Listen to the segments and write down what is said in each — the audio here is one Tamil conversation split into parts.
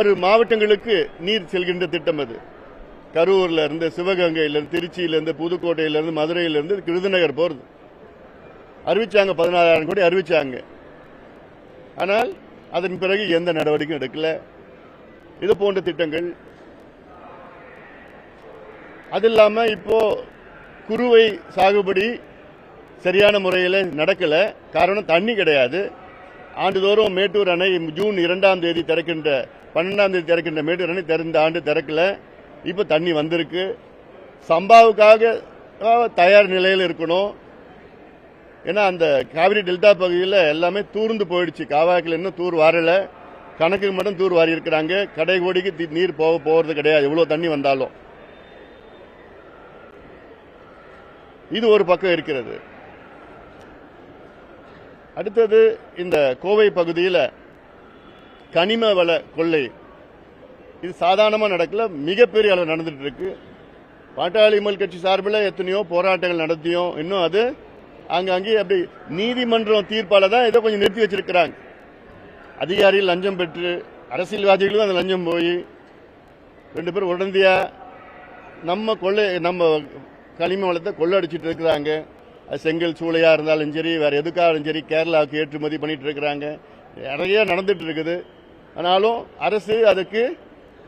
ஆறு மாவட்டங்களுக்கு நீர் செல்கின்ற திட்டம் அது. கரூர்ல இருந்து சிவகங்கையிலிருந்து இருந்து புதுக்கோட்டையிலிருந்து மதுரையிலிருந்து விருதுநகர் போறது. அறிவிச்சாங்க பதினாறாயிரம் கோடி அறிவிச்சாங்க. ஆனால் அதன் பிறகு எந்த நடவடிக்கையும் எடுக்கல. இது போன்ற திட்டங்கள். அது இல்லாம இப்போ குருவை சாகுபடி சரியான முறையில் நடக்கல. காரணம் தண்ணி கிடையாது. ஆண்டுதோறும் மேட்டூர் அணை ஜூன் இரண்டாம் தேதி திறக்கின்ற பன்னெண்டாம் தேதி திறக்கின்ற மேட்டூர் அணை திறந்த ஆண்டு திறக்கல. இப்போ தண்ணி வந்திருக்கு. சம்பாவுக்காக தயார் நிலையில் இருக்கணும். ஏன்னா அந்த காவிரி டெல்டா பகுதியில் எல்லாமே தூர்ந்து போயிடுச்சு. காவாக்கில் இன்னும் தூர் வரல. கணக்குக்கு மட்டும் தூர் வாரி இருக்கிறாங்க. கடை கோடிக்கு நீர் போக போகிறது கிடையாது. எவ்வளோ தண்ணி வந்தாலும். இது ஒரு பக்கம் இருக்கிறது. அடுத்தது இந்த கோவை பகுதியில் கனிம வள கொள்ளை. இது சாதாரணமாக நடக்கல மிகப்பெரிய அளவு நடந்துட்டு இருக்கு. பாட்டாளி மல் கட்சி சார்பில் எத்தனையோ போராட்டங்கள் நடத்தியும் இன்னும் அது அங்கங்கே அப்படி நீதிமன்றம் தீர்ப்பால தான் இதை கொஞ்சம் நிறுத்தி வச்சிருக்கிறாங்க. அதிகாரிகள் லஞ்சம் பெற்று அரசியல்வாதிகளும் அந்த லஞ்சம் போய் ரெண்டு பேரும் உடனடியா நம்ம கொள்ளை நம்ம கனிம வளத்தை கொள்ளடிச்சிட்டு இருக்கிறாங்க. அது செங்கல் சூளையாக இருந்தாலும் சரி வேற எதுக்காக இருந்தாலும் சரி கேரளாவுக்கு ஏற்றுமதி பண்ணிட்டு இருக்கிறாங்க. நிறைய நடந்துட்டு இருக்குது. ஆனாலும் அரசு அதுக்கு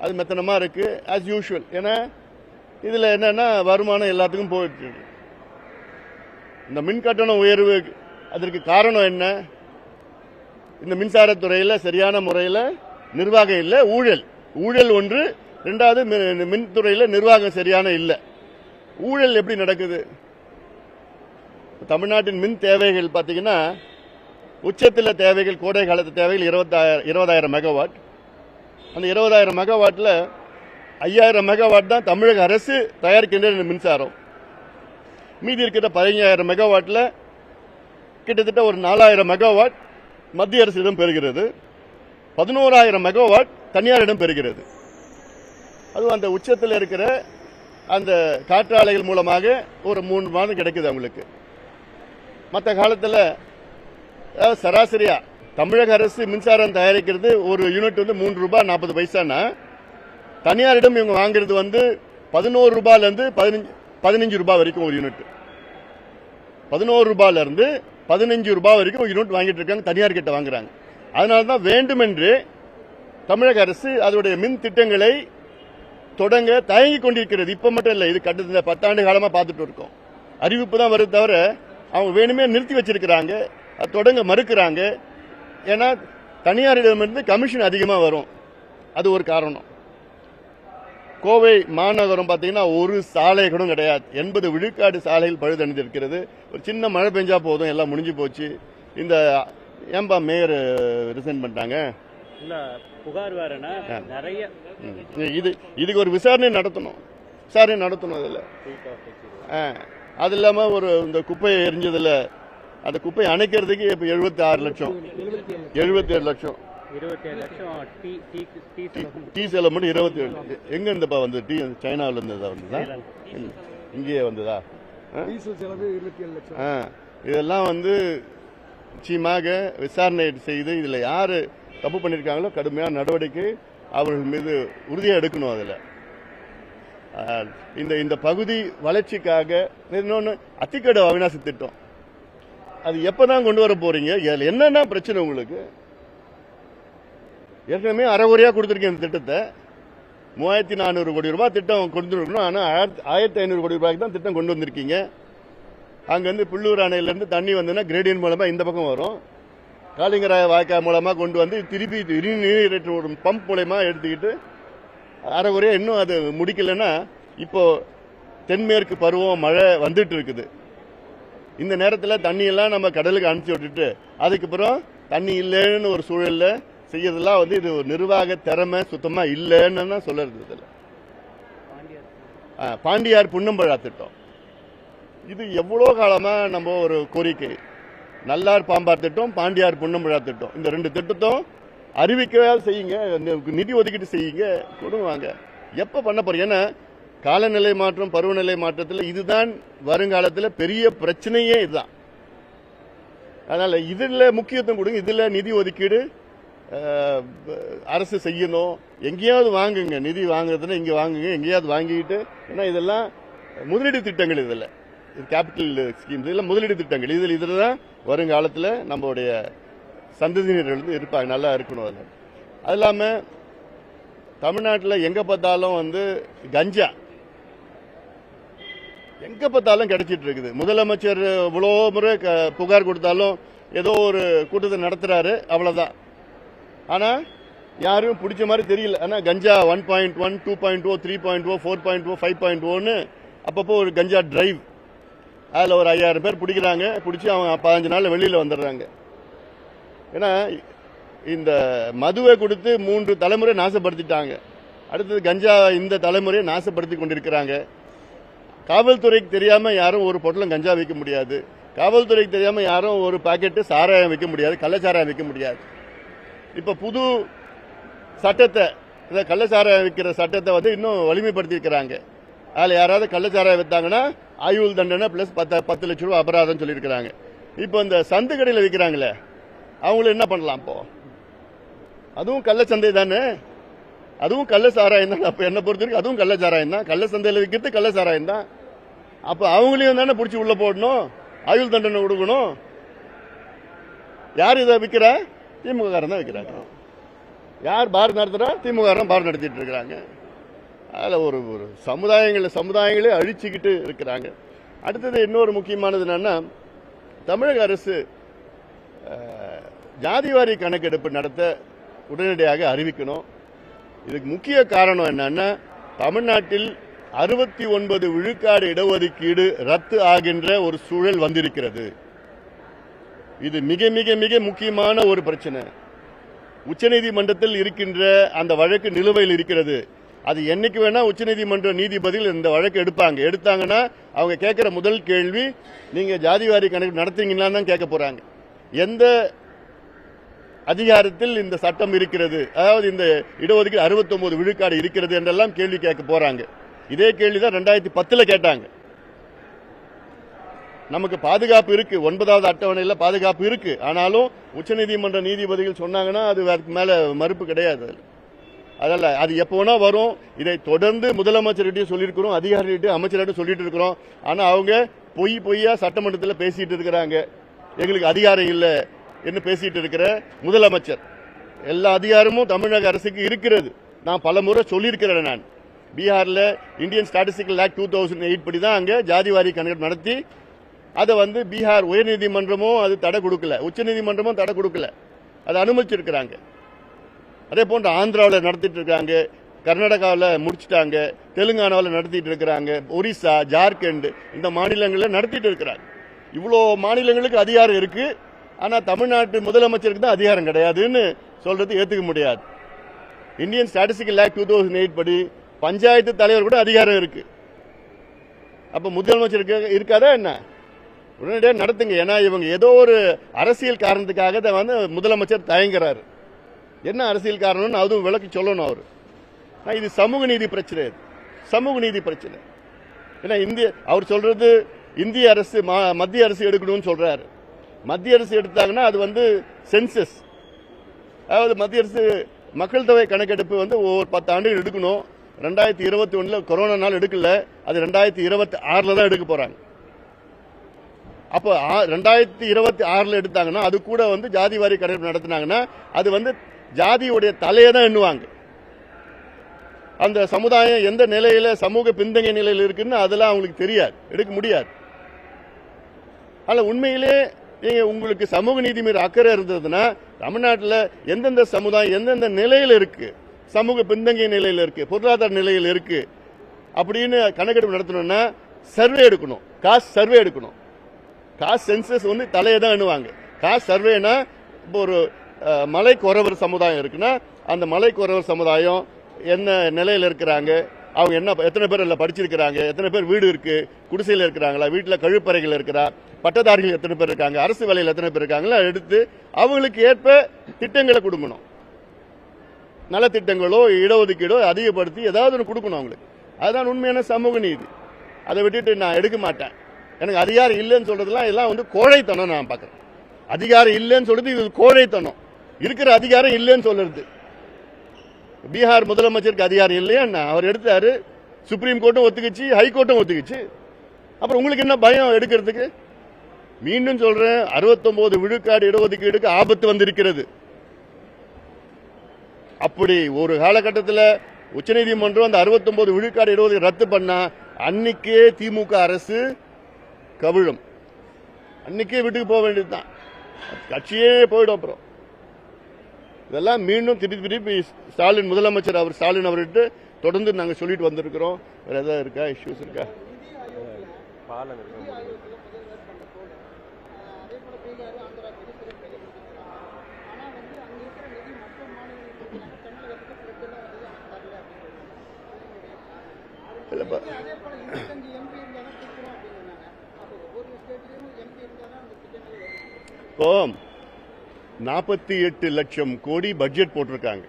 அது மெத்தனமாக இருக்குது ஆஸ் யூஷுவல் ஏன்னா இதில் என்னென்னா வருமானம் எல்லாத்துக்கும் போயிட்டு இந்த மின் கட்டண உயர்வு அதற்கு காரணம் என்ன? இந்த மின்சாரத்துறையில் சரியான முறையில் நிர்வாகம் இல்லை ஊழல். ஊழல் ஒன்று ரெண்டாவது மி- மின்துறையில் நிர்வாகம் சரியான இல்லை. ஊழல் எப்படி நடக்குது? தமிழ்நாட்டின் மின் தேவைகள் பார்த்தீங்கன்னா உச்சத்தில் தேவைகள் கோடை காலத்து தேவைகள் இருபத்தாயிரம் இருபதாயிரம் மெகாவாட் அந்த இருபதாயிரம் மெகாவாட்டில் ஐயாயிரம் மெகாவாட் தான் தமிழக அரசு தயாரிக்கின்ற மின்சாரம். மீதி இருக்கிற பதினஞ்சாயிரம் மெகாவாட்டில் கிட்டத்தட்ட ஒரு நாலாயிரம் மெகாவாட் மத்திய அரசிடம் பெறுகிறது. பதினோராயிரம் மெகாவாட் தனியாரிடம் பெறுகிறது. அதுவும் அந்த உச்சத்தில் இருக்கிற அந்த காற்றாலைகள் மூலமாக ஒரு மூணு மாதம் கிடைக்குது அவங்களுக்கு. மற்ற காலத்தில் சராசரியா. தமிழக அரசு மின்சாரம் தயாரிக்கிறது ஒரு யூனிட் வந்து மூன்று ரூபாய் நாற்பது பைசானா தனியாரிடம் இவங்க வாங்குறது வந்து பதினோரு ரூபாயிலேருந்து பதினஞ்சு பதினஞ்சு ரூபாய் வரைக்கும் ஒரு யூனிட். பதினோரு ரூபாயிலேருந்து பதினஞ்சு ரூபாய் வரைக்கும் ஒரு யூனிட் வாங்கிட்டு இருக்காங்க தனியார் கிட்ட வாங்குறாங்க. அதனால தான் வேண்டுமென்று தமிழக அரசு அதனுடைய மின் திட்டங்களை தொடங்க தயங்கி கொண்டிருக்கிறது. இப்போ மட்டும் இல்லை இது கட்டத்தில் பத்தாண்டு காலமாக பார்த்துட்டு இருக்கோம். அறிவிப்பு தான் வருது தவிர அவங்க வேணுமே நிறுத்தி வச்சிருக்கிறாங்க. தொடங்க மறுக்கிறாங்க. ஏன்னா தனியாரிடமிருந்து கமிஷன் அதிகமா வரும். அது ஒரு காரணம். கோவை மாநகரம் பார்த்தீங்கன்னா ஒரு சாலை கூட கிடையாது. எண்பது விழுக்காடு சாலைகள் பழுதடைந்திருக்கிறது ஒரு சின்ன மழை பெஞ்சா போதும் எல்லாம் முடிஞ்சு போச்சு. இந்த ஏன்பா மேயர் ரிசைன் பண்ணிட்டாங்க? புகார் வேறனா நிறைய. இது இதுக்கு ஒரு விசாரணை நடத்தணும். விசாரணை நடத்தணும் அதில். அது இல்லாமல் ஒரு இந்த குப்பையை எரிஞ்சதுல அந்த குப்பையை அணைக்கிறதுக்கு இப்போ எழுபத்தி ஆறு லட்சம். எழுபத்தி ஏழு லட்சம் டீ டீ டீ செலவு. டீ சேலை மட்டும் இருபத்தி ஏழு எங்க இருந்தப்பா வந்து டீ சைனாவில் இருந்ததா வந்ததா? இங்கேயே வந்ததா? இதெல்லாம் வந்து நிச்சயமாக விசாரணை செய்து இதுல யாரு தப்பு பண்ணிருக்காங்களோ கடுமையான நடவடிக்கை அவர்கள் மீது உறுதியா எடுக்கணும் அதுல. இந்த இந்த பகுதி வளர்ச்சிக்காக இன்னொன்னு அத்திக்கடை அவிநாசி திட்டம். அது எப்போ தான் கொண்டு வர போறீங்க? இதில் என்னென்ன பிரச்சனை உங்களுக்கு? ஏற்கனவே அறகுறையாக கொடுத்துருக்கீங்க இந்த திட்டத்தை. மூவாயிரத்தி நானூறு கோடி ரூபாய் திட்டம் கொண்டு இருக்கணும் ஆனால் ஆயிரத்தி- ஆயிரத்தி ஐநூறு கோடி ரூபாய்க்கு தான் திட்டம் கொண்டு வந்திருக்கீங்க. அங்கேருந்து புள்ளூர் அணையிலேருந்து தண்ணி வந்ததுன்னா கிரேடியன் மூலமாக இந்த பக்கம் வரும். காளிங்கராய வாய்க்கால் மூலமாக கொண்டு வந்து திருப்பி திடீர் ஒரு பம்ப் மூலயமா எடுத்துக்கிட்டு அரைகுறையா இன்னும் அது முடிக்கலைன்னா இப்போது தென்மேற்கு பருவம் மழை வந்துட்டு இருக்குது. இந்த நேரத்தில் தண்ணியெல்லாம் நம்ம கடலுக்கு அனுப்பிச்சி விட்டுட்டு அதுக்கப்புறம் தண்ணி இல்லைன்னு ஒரு சூழலில் செய்யறதெல்லாம் வந்து இது ஒரு நிர்வாக திறமை சுத்தமாக இல்லைன்னு தான் சொல்லுறது இதில். பாண்டியார் புன்னம்பழா திட்டம். இது எவ்வளோ காலமாக நம்ம ஒரு கோரிக்கை. நல்லார் பாம்பார் திட்டம் பாண்டியார் புன்னம்பழா திட்டம். இந்த ரெண்டு திட்டத்தும் அறிவிக்கவே செய்யுங்க நிதி ஒதுக்கீட்டு செய்யுங்க கொடுவாங்க எப்போ பண்ண போறீங்க? ஏன்னா காலநிலை மாற்றம் பருவநிலை மாற்றத்தில் இதுதான் வருங்காலத்தில் பெரிய பிரச்சனையே இதுதான். அதனால் இதில் முக்கியத்துவம் கொடுங்க இதில் நிதி ஒதுக்கீடு அரசு செய்யணும். எங்கேயாவது வாங்குங்க நிதி வாங்குறதுன்னா இங்கே வாங்குங்க எங்கேயாவது வாங்கிட்டு ஏன்னா இதெல்லாம் முதலீடு திட்டங்கள் இதில். இது கேபிட்டல் ஸ்கீம்ஸ் இதெல்லாம் முதலீடு திட்டங்கள். இதில் இதில் தான் வருங்காலத்தில் நம்மளுடைய சந்ததியினர்கள் வந்து இருப்பாங்க நல்லா இருக்கணும் அதில். அது இல்லாமல் தமிழ்நாட்டில் எங்கே பார்த்தாலும் வந்து கஞ்சா. எங்கே பார்த்தாலும் கிடைச்சிட்டு இருக்குது. முதலமைச்சர் இவ்வளோ முறை க- புகார் கொடுத்தாலும் ஏதோ ஒரு கூட்டத்தை நடத்துறாரு அவ்வளோதான் ஆனால் யாரும் பிடிச்ச மாதிரி தெரியல. ஆனால் கஞ்சா one point one two point O three point O four point O five point ஓன்னு அப்பப்போ ஒரு கஞ்சா டிரைவ் அதில் ஒரு ஐயாயிரம் பேர் பிடிக்கிறாங்க. பிடிச்சி அவங்க பதினஞ்சு நாளில் வெளியில் வந்துடுறாங்க. ஏன்னா இந்த மதுவை கொடுத்து மூன்று தலைமுறை நாசப்படுத்திட்டாங்க. அடுத்தது கஞ்சா இந்த தலைமுறையை நாசப்படுத்தி கொண்டிருக்கிறாங்க. காவல்துறைக்கு தெரியாமல் யாரும் ஒரு பொட்டலம் கஞ்சா வைக்க முடியாது. காவல்துறைக்கு தெரியாமல் யாரும் ஒரு பாக்கெட்டு சாராயம் வைக்க முடியாது கள்ளச்சாராயம் வைக்க முடியாது. இப்போ புது சட்டத்தை இந்த கள்ளச்சாராயம் விற்கிற சட்டத்தை வந்து இன்னும் வலிமைப்படுத்தியிருக்கிறாங்க. அதில் யாராவது கள்ளச்சாராயம் வித்தாங்கன்னா ஆயுள் தண்டனை ப்ளஸ் பத்து பத்து லட்ச ரூபா அபராதம் சொல்லியிருக்கிறாங்க. இப்போ இந்த சந்து கடையில் விற்கிறாங்களே அவங்கள என்ன பண்ணலாம் இப்போ? அதுவும் கள்ளச்சந்தை தானே? அதுவும் கள்ள சாராயம் தான். அப்ப என்ன பொறுத்த வரைக்கும் அதுவும் கள்ள சாராயம் தான். கள்ள சந்தையில் விற்கிறது கள்ள சாராயம் தான். அப்ப அவங்களையும் தானே பிடிச்சி உள்ள போடணும்? ஆயுள் தண்டனை கொடுக்கணும். யார் இதை விற்கிறா திமுககாரன் தான் விற்கிறாங்க யார் பார் நடத்துறா? திமுக பார் நடத்திட்டு இருக்கிறாங்க. அதில் ஒரு ஒரு சமுதாயங்களை சமுதாயங்களே அழிச்சிக்கிட்டு இருக்கிறாங்க. அடுத்தது இன்னொரு முக்கியமானது என்னென்னா தமிழக அரசு ஜாதிவாரி கணக்கெடுப்பு நடத்த உடனடியாக அறிவிக்கணும். இதுக்கு முக்கிய காரணம் என்னன்னா தமிழ்நாட்டில் அறுபத்தி ஒன்பது விழுக்காடு இடஒதுக்கீடு ரத்து ஆகின்ற ஒரு சூழல் வந்திருக்கிறது. இது மிக மிக மிக முக்கியமான ஒரு பிரச்சனை. உச்சநீதிமன்றத்தில் இருக்கின்ற அந்த வழக்கு நிலுவையில் இருக்கிறது. அது என்னைக்கு வேணா உச்சநீதிமன்ற நீதிபதிகள் இந்த வழக்கு எடுப்பாங்க. எடுத்தாங்கன்னா அவங்க கேட்கிற முதல் கேள்வி நீங்க ஜாதிவாரி கணக்கு நடத்துறீங்களான்னு தான் கேட்க போறாங்க. எந்த அதிகாரத்தில் இந்த சட்டம் இருக்கிறது. அதாவது இந்த இடஒதுக்கீடு 69 விழுக்காடு இருக்கிறது என்றெல்லாம் கேள்வி கேட்க போறாங்க. இதே கேள்வி தான் ரெண்டாயிரத்தி பத்தில் கேட்டாங்க. நமக்கு பாதுகாப்பு இருக்கு. ஒன்பதாவது அட்டவணையில் பாதுகாப்பு இருக்கு. ஆனாலும் உச்சநீதிமன்ற நீதிபதிகள் சொன்னாங்கன்னா அது அதுக்கு மேல மறுப்பு கிடையாது அதில். அது எப்போ வேணா வரும். இதை தொடர்ந்து முதலமைச்சர்கிட்டையும் சொல்லியிருக்கிறோம். அதிகாரிகிட்டையும் அமைச்சர்கிட்ட சொல்லிட்டு இருக்கிறோம். ஆனால் அவங்க பொய் பொய்யா சட்டமன்றத்தில் பேசிட்டு இருக்கிறாங்க. எங்களுக்கு அதிகாரம் இல்லை. என்று பேசிட்டு இருக்கிற முதலமைச்சர். எல்லா அதிகாரமும் தமிழக அரசுக்கு இருக்கிறது. நான் பல முறை சொல்லியிருக்கிறேன் நான். பீகாரில் Indian statistical act two thousand eight படி தான் அங்கே ஜாதிவாரி கணக்கு நடத்தி அதை வந்து பீகார் உயர்நீதிமன்றமும் அது தடை கொடுக்கல. உச்சநீதிமன்றமும் தடை கொடுக்கல. அதை அனுமதிச்சிருக்கிறாங்க. அதே போன்று ஆந்திராவில் நடத்திட்டு இருக்காங்க கர்நாடகாவில் முடிச்சிட்டாங்க தெலுங்கானாவில் நடத்திட்டு இருக்கிறாங்க ஒரிசா ஜார்க்கண்ட் இந்த மாநிலங்களில் நடத்திட்டு இருக்கிறாங்க. இவ்வளோ மாநிலங்களுக்கு அதிகாரம் இருக்குது ஆனால் தமிழ்நாட்டு முதலமைச்சருக்கு தான் அதிகாரம் கிடையாதுன்னு சொல்றது ஏத்துக்க முடியாது. Indian statistical act two thousand eight படி பஞ்சாயத்து தலைவர் கூட அதிகாரம் இருக்கு. அப்ப முதலமைச்சருக்கு இருக்காதா என்ன? உடனடியாக நடத்துங்க. ஏன்னா இவங்க ஏதோ ஒரு அரசியல் காரணத்துக்காக தான் வந்து முதலமைச்சர் தயங்குறாரு. என்ன அரசியல் காரணம்னு அதுவும் விளக்கி சொல்லணும் அவர். இது சமூக நீதி பிரச்சனை இது. சமூக நீதி பிரச்சனை. ஏன்னா இந்திய அவர் சொல்றது இந்திய அரசு மத்திய அரசு எடுக்கணும்னு சொல்றாரு. மத்திய அரசு எடுத்தாங்கன்னா அது வந்து சென்சஸ் அதாவது மத்திய அரசு மக்கள் தொகை கணக்கெடுப்பு வந்து ஒவ்வொரு பத்து ஆண்டுகள் எடுக்கணும். ரெண்டாயிரத்தி இருபத்தி ஒன்றில் கொரோனா நாள் எடுக்கல. அது ரெண்டாயிரத்தி இருபத்தி ஆறில் தான் எடுக்க போகிறாங்க அப்போ ஆ- ரெண்டாயிரத்தி இருபத்தி ஆறில் எடுத்தாங்கன்னா அது கூட வந்து ஜாதி வாரி கணக்கெடுப்பு நடத்தினாங்கன்னா அது வந்து ஜாதியுடைய தலையை தான் எண்ணுவாங்க. அந்த சமுதாயம் எந்த நிலையில் சமூக பின்தங்கிய நிலையில் இருக்குன்னு அதெல்லாம் அவங்களுக்கு தெரியாது. எடுக்க முடியாது. ஆனால் உண்மையிலே நீங்கள் உங்களுக்கு சமூக நீதி மீது அக்கறை இருந்ததுன்னா தமிழ்நாட்டில் எந்தெந்த சமுதாயம் எந்தெந்த நிலையில் இருக்குது சமூக பின்தங்கிய நிலையில் இருக்குது பொருளாதார நிலையில் இருக்குது அப்படின்னு கணக்கெடுப்பு நடத்தணும்னா சர்வே எடுக்கணும். காசு சர்வே எடுக்கணும். காசு சென்சஸ் வந்து தலையை தான் எண்ணுவாங்க. காசு சர்வேனா இப்போ ஒரு மலை குறவர் சமுதாயம் இருக்குன்னா அந்த மலை குறவர் சமுதாயம் என்ன நிலையில் இருக்கிறாங்க? அவங்க என்ன எத்தனை பேர் அதில் படிச்சிருக்கிறாங்க எத்தனை பேர் வீடு இருக்குது குடிசையில் இருக்கிறாங்களா வீட்டில் கழிப்பறைகள் இருக்கிறா பட்டதாரிகள் எத்தனை பேர் இருக்காங்க அரசு வேலையில் எத்தனை பேர் இருக்காங்களா எடுத்து அவங்களுக்கு ஏற்ப திட்டங்களை கொடுக்கணும். நலத்திட்டங்களோ இடஒதுக்கீடோ அதிகப்படுத்தி ஏதாவது ஒன்று கொடுக்கணும் அவங்களுக்கு. அதுதான் உண்மையான சமூக நீதி. அதை விட்டுட்டு நான் எடுக்க மாட்டேன். எனக்கு அதிகாரம் இல்லைன்னு சொல்கிறதுலாம் எல்லாம் வந்து கோழைத்தனம் நான் பார்க்குறேன். அதிகாரம் இல்லைன்னு சொல்கிறது இது கோழைத்தனம். இருக்கிற அதிகாரம் இல்லைன்னு சொல்கிறது பீகார் முதலமைச்சருக்கு அதிகாரம் இல்லையா அவர் எடுத்தாரு. சுப்ரீம் கோர்ட்டும் ஒத்துக்குச்சு ஹைகோர்ட்டும் ஒத்துக்குச்சு. அப்புறம் உங்களுக்கு என்ன பயம் எடுக்கிறதுக்கு? மீண்டும் சொல்றேன் 69 விழுக்காடு இடஒதுக்கீடுக்கு ஆபத்து வந்திருக்கிறது. அப்படி ஒரு காலகட்டத்தில் உச்சநீதிமன்றம் அந்த 69 விழுக்காடு இடஒதுக்கீடு ரத்து பண்ணா அன்னைக்கே திமுக அரசு கவிழும். அன்னைக்கே வீட்டுக்கு போக வேண்டியதுதான். கட்சியே போயிடும் அப்புறம். இதெல்லாம் மீண்டும் திருப்பி திருப்பி ஸ்டாலின் முதலமைச்சர் அவர் ஸ்டாலின் அவர்கிட்ட தொடர்ந்து நாங்கள் சொல்லிட்டு வந்திருக்கிறோம். வேற ஏதாவது இருக்கா? இஷ்யூஸ் இருக்கா? இல்லப்பா. நாற்பத்தி எட்டு லட்சம் கோடி பட்ஜெட் போட்டிருக்காங்க.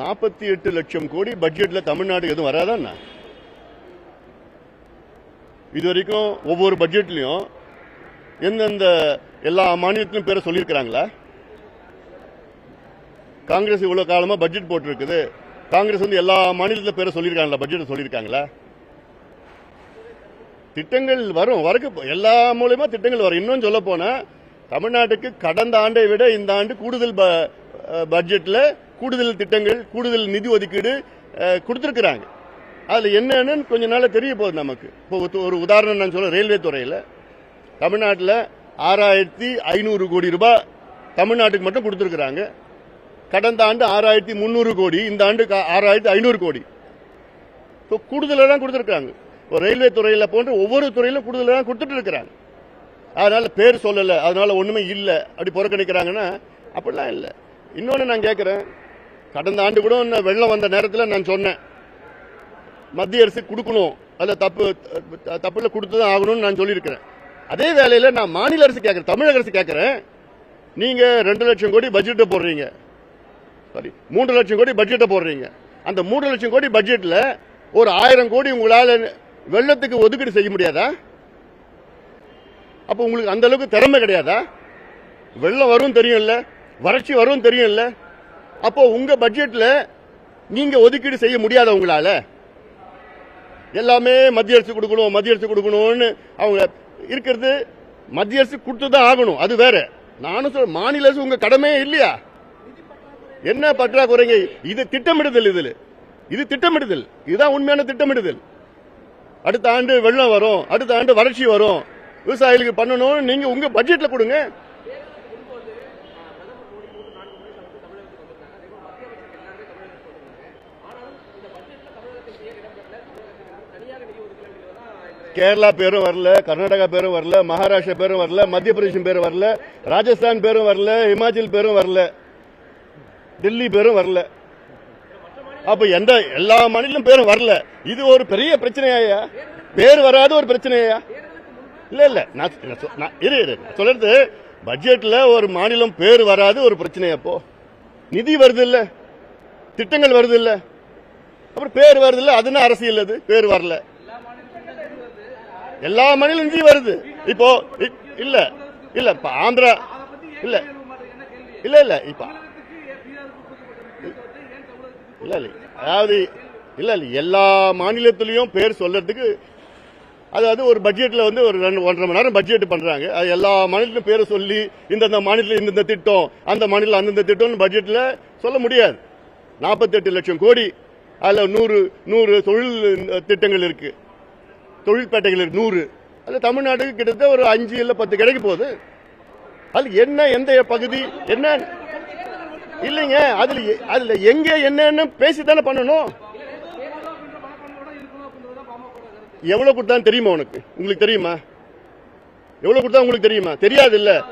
நாற்பத்தி எட்டு லட்சம் கோடி பட்ஜெட்ல தமிழ்நாடு எதுவும் வராதாண்ணா இது வரைக்கும் ஒவ்வொரு பட்ஜெட்லயும் எந்தெந்த எல்லா மாநிலத்திலும் பேரை சொல்லியிருக்கிறாங்களா? காங்கிரஸ் இவ்வளவு காலமா பட்ஜெட் போட்டிருக்குது. காங்கிரஸ் வந்து எல்லா மாநிலத்தில் பேரை சொல்லியிருக்காங்களா? பட்ஜெட் சொல்லியிருக்காங்களா? திட்டங்கள் வரும். வரக்கு எல்லா மூலயமா திட்டங்கள் வரும். இன்னும் சொல்ல போனா தமிழ்நாட்டுக்கு கடந்த ஆண்டை விட இந்த ஆண்டு கூடுதல் ப- கூடுதல் திட்டங்கள் கூடுதல் நிதி ஒதுக்கீடு கொடுத்துருக்குறாங்க. அதில் என்னன்னு கொஞ்ச நாள் தெரிய போகுது நமக்கு. இப்போ ஒரு- உதாரணம் நான் சொல்ல ரயில்வே துறையில் தமிழ்நாட்டில் ஆறாயிரத்தி ஐநூறு கோடி ரூபாய் தமிழ்நாட்டுக்கு மட்டும் கொடுத்துருக்குறாங்க. கடந்த ஆண்டு ஆறாயிரத்தி முந்நூறு கோடி இந்த ஆண்டு ஆறாயிரத்தி ஐநூறு கோடி. இப்போ கூடுதலாக தான் கொடுத்துருக்காங்க இப்போ ரயில்வே துறையில் போன்ற ஒவ்வொரு துறையிலும் கூடுதலாக தான் கொடுத்துட்டு இருக்கிறாங்க. அதனால பேர் சொல்லலை அதனால ஒண்ணுமே இல்லை. அப்படி புறக்கணிக்கிறாங்கன்னா அப்படிலாம் இல்லை. இன்னொன்று நான் கேட்குறேன் கடந்த ஆண்டு கூட இன்னும் வெள்ளம் வந்த நேரத்தில் நான் சொன்னேன். மத்திய அரசு கொடுக்கணும். அதில் தப்பு தப்புல கொடுத்து தான் ஆகணும்னு நான் சொல்லியிருக்கிறேன். அதே வேலையில் நான் மாநில அரசு கேட்குறேன் தமிழக அரசு கேட்குறேன் நீங்க ரெண்டு லட்சம் கோடி பட்ஜெட்டை போடுறீங்க. சாரி மூன்று லட்சம் கோடி பட்ஜெட்டை போடுறீங்க. அந்த மூன்று லட்சம் கோடி பட்ஜெட்டில் ஒரு ஆயிரம் கோடி உங்களால் வெள்ளத்துக்கு ஒதுக்கீடு செய்ய முடியாதா? அப்போ உங்களுக்கு அந்த அளவுக்கு திறமை கிடையாதா? வெள்ளம் வரும் தெரியும்ல வறட்சி வரும் தெரியும்ல. அப்போ உங்க பட்ஜெட்ல நீங்க ஒதுக்கீடு செய்ய முடியாத உங்களால? எல்லாமே மத்திய அரசு கொடுக்கணும் மத்திய அரசு கொடுக்கணும்னு அவங்க இருக்கிறது மத்திய அரசு கொடுத்து தான் ஆகணும். அது வேற. நானும் சொல்ற மாநில அரசு உங்க கடமையே இல்லையா? என்ன பற்றாக்குறைங்க? இது திட்டமிடுதல் இதில். இது திட்டமிடுதல். இதுதான் உண்மையான திட்டமிடுதல். அடுத்த ஆண்டு வெள்ளம் வரும் அடுத்த ஆண்டு வறட்சி வரும். விவசாயிகளுக்கு பண்ணணும் நீங்க உங்க பட்ஜெட்ல கொடுங்க. கேரளா பேரும் வரல கர்நாடகா பேரும் வரல மகாராஷ்டிரா பேரும் வரல மத்திய பிரதேசம் பேரும் வரல ராஜஸ்தான் பேரும் வரல இமாச்சல் பேரும் வரல டெல்லி பேரும் வரல. அப்ப எந்த எல்லா மாநிலம் பேரும் வரல. இது ஒரு பெரிய பிரச்சனையா பேர் வராத ஒரு பிரச்சனையா இல்ல இல்ல. நான் இரு இரு. நான் சொல்றது பட்ஜெட்ல ஒரு மாநிலம் பேர் வராது ஒரு பிரச்சனை அப்போ நிதி வருது இல்ல. திட்டங்கள் வருது இல்ல. அப்புறம் பேர் வருது இல்ல. அதுனா அரசியல் அது? பேர் வரல. எல்லா மாநிலம் நிதி வருது. இப்போ இ- இல்ல. இல்ல இப்ப ஆந்திரா இல்ல. இல்ல இல்ல. இப்ப இல்ல இல்ல. அதாவது இல்ல இல்ல. எல்லா மாநிலத்திலையும் பேர் சொல்றதுக்கு அதாவது ஒரு பட்ஜெட்டில் வந்து ஒரு ரெண்டு ஒன்றரை மணி நேரம் பட்ஜெட் பண்ணுறாங்க அது எல்லா மாநிலத்திலும் பேரை சொல்லி இந்தந்த மாநிலத்தில் இந்தந்த திட்டம் அந்த மாநிலம் அந்தந்த திட்டம்னு பட்ஜெட்டில் சொல்ல முடியாது. நாற்பத்தெட்டு லட்சம் கோடி அதில் நூறு நூறு தொழில் திட்டங்கள் இருக்குது தொழிற்பேட்டைகள் இருக்கு நூறு. அதில் தமிழ்நாட்டுக்கு கிட்டத்தட்ட ஒரு அஞ்சு இல்லை பத்து கிடைக்க போகுது. அது என்ன எந்த பகுதி என்ன? இல்லைங்க அதில் அதில் எங்கே என்னன்னு பேசி தானே பண்ணணும். எவ்வளவு கொடுத்தான்னு தெரியுமா உனக்கு? உங்களுக்கு தெரியுமா? எவ்வளவு கொடுத்தா உங்களுக்கு தெரியுமா? தெரியாது இல்ல